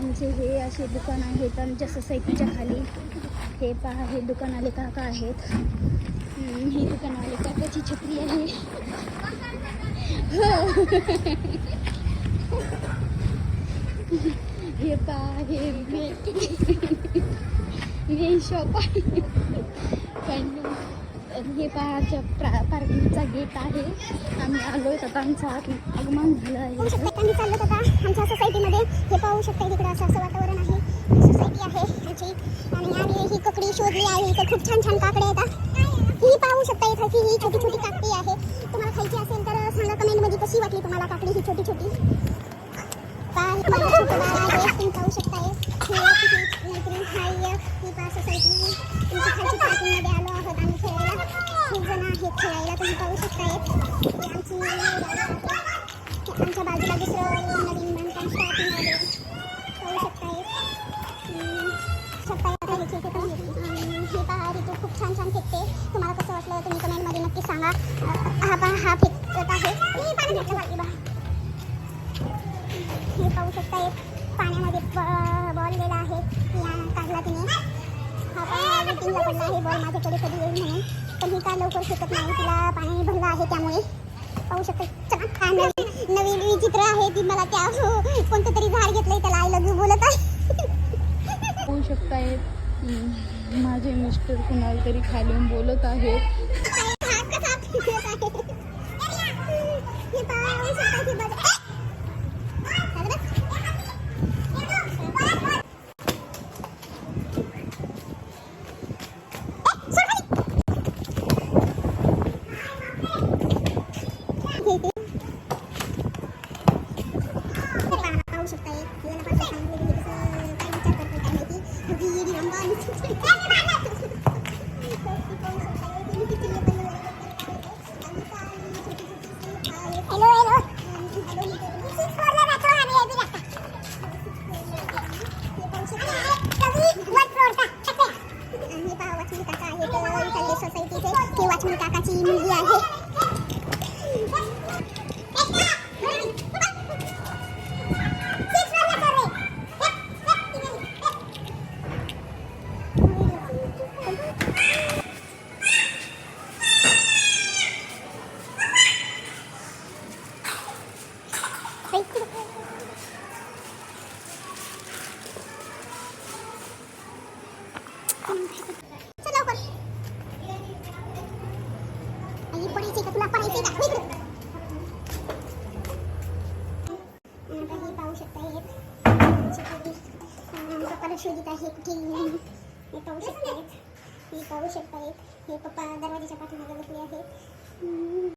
आमचे हे असे दुकान आहेत आमच्या सोसायटीच्या खाली हे पहा हे दुकानाले काका आहेत. हे ही दुकानाले काकाची छत्री आहे. हो. हे. पहा हे मेन शॉप आहे. पण हे पहाच्या पार्किंगचा गेट आहे. आम्ही आलो आता आमचं आगमन झालं आहे. आम्ही चाललो आता आमच्या सोसायटीमध्ये हे पाहू शकता तिकडं असं असं वातावरण आहे. सोसायटी आहे ह्याची. आणि आम्ही ही ककडी शोधली आहे. इथं खूप छान छान काकडे येतात. ही पाहू शकता इथं की ही छोटी छोटी काकडी आहे. तुम्हाला खायची असेल तर सांगा कमेंटमध्ये कशी वाटली तुम्हाला काकडी ही छोटी छोटी काय तुम्हाला आहे. पाहू शकता ही अशी मैत्रीण हाय ही पहा सोसायटी तुमची खालची पार्किंगमध्ये आलो आहोत आम्ही खेळायला खूप जण आहेत खेळायला तुम्ही पाहू शकता ही आमची आमच्या बाजूला दुसरं नवीन बांधकाम स्टार्टिंग आहे पाहू शकताय हम्म, शकताय आता हे पण हे पहा ऋतू खूप छान छान फेकते तुम्हाला कसं वाटलं तुम्ही कमेंटमध्ये नक्की सांगा हा पहा हा फेकत आहे मी पाणी घेतलं बाकी बा हे पाहू शकताय पाण्यामध्ये बॉल गेला आहे या काढला तिने हा पहा वेटिंगला पडला आहे बॉल माझ्याकडे कधी येईल म्हणून पण ही का लवकर फेकत नाही? तिला पाणी भरलं आहे त्यामुळे. पाहू शकता. चला हा नवीन नवीन विचित्र आहे ती मला त्या कोणतं तरी झाड घेतलंय त्याला आय लव्ह यू बोलत आहे. होऊ शकतायत. हम्म, माझे मिस्टर कुणाला तरी खालून बोलत आहेत हा कसा फिरत आहे हे पाहू शकता की बघ पाहू शकता एक याला पण सांगितलं की कसं काय विचार करतो काय माहिती अगदी येडी काकाची मुलगी आहे पाहू शकता एक चिकटी, अं, पप्पाला शोधित आहे कुठे नाही. हे पाहू शकता एक हे पाहू शकता हे पप्पा दरवाजाच्या पाठीमागे बसले आहेत.